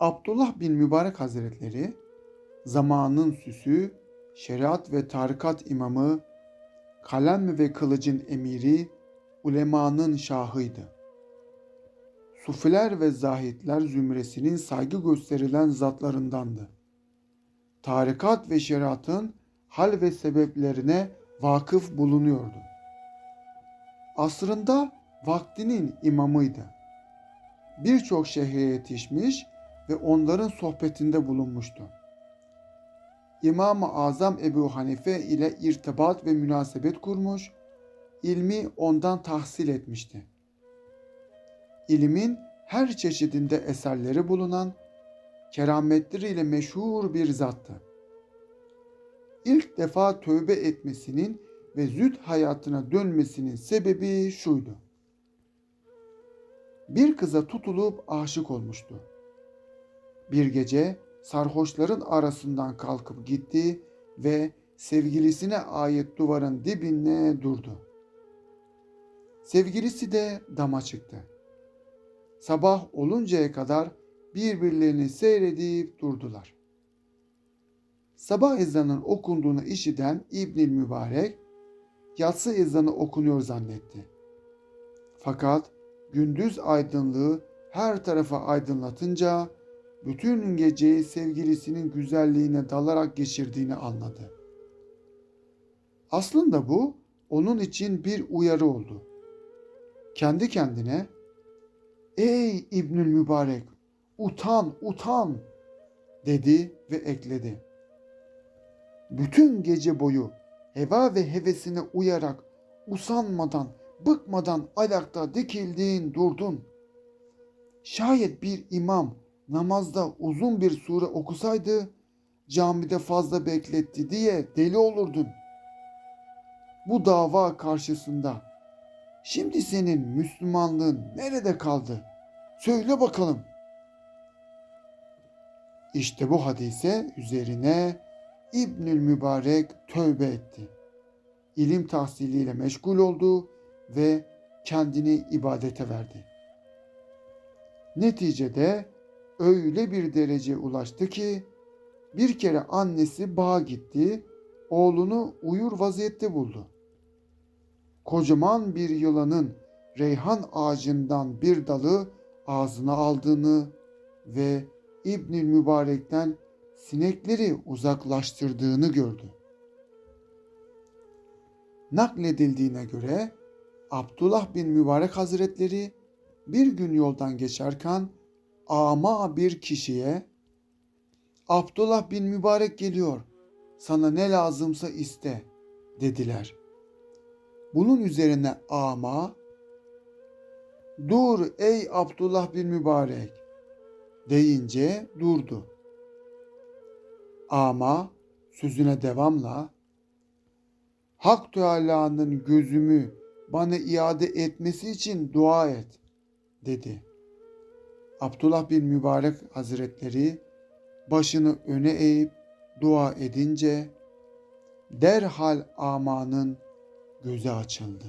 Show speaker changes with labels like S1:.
S1: Abdullah bin Mübarek Hazretleri zamanın süsü, şeriat ve tarikat imamı, kalem ve kılıcın emiri, ulemanın şahıydı. Sufiler ve zahitler zümresinin saygı gösterilen zatlarındandı. Tarikat ve şeriatın hal ve sebeplerine vakıf bulunuyordu. Asrında vaktinin imamıydı. Birçok şehre yetişmiş ve onların sohbetinde bulunmuştu. İmam-ı Azam Ebu Hanife ile irtibat ve münasebet kurmuş, ilmi ondan tahsil etmişti. İlmin her çeşidinde eserleri bulunan, kerametleriyle meşhur bir zattı. İlk defa tövbe etmesinin ve züht hayatına dönmesinin sebebi şuydu. Bir kıza tutulup aşık olmuştu. Bir gece sarhoşların arasından kalkıp gitti ve sevgilisine ait duvarın dibine durdu. Sevgilisi de dama çıktı. Sabah oluncaya kadar birbirlerini seyredip durdular. Sabah ezanının okunduğunu işiten İbnül Mübarek yatsı ezanı okunuyor zannetti. Fakat gündüz aydınlığı her tarafa aydınlatınca bütün geceyi sevgilisinin güzelliğine dalarak geçirdiğini anladı. Aslında bu onun için bir uyarı oldu. Kendi kendine "Ey İbnül Mübarek, utan, utan." dedi ve ekledi. Bütün gece boyu heva ve hevesine uyarak usanmadan, bıkmadan ayakta dikildin, durdun. Şayet bir imam namazda uzun bir sure okusaydı camide fazla bekletti diye deli olurdun. Bu dava karşısında şimdi senin Müslümanlığın nerede kaldı? Söyle bakalım. İşte bu hadise üzerine İbnül Mübarek tövbe etti. İlim tahsiliyle meşgul oldu ve kendini ibadete verdi. Neticede öyle bir derece ulaştı ki bir kere annesi bağa gitti, oğlunu uyur vaziyette buldu. Kocaman bir yılanın reyhan ağacından bir dalı ağzına aldığını ve İbnül Mübarek'ten sinekleri uzaklaştırdığını gördü. Nakledildiğine göre Abdullah bin Mübarek Hazretleri bir gün yoldan geçerken ama bir kişiye Abdullah bin Mübarek geliyor. Sana ne lazımsa iste dediler. Bunun üzerine ama dur ey Abdullah bin Mübarek deyince durdu. Ama sözüne devamla Hak Teala'nın gözümü bana iade etmesi için dua et dedi. Abdullah bin Mübarek Hazretleri başını öne eğip dua edince derhal amanın gözü açıldı.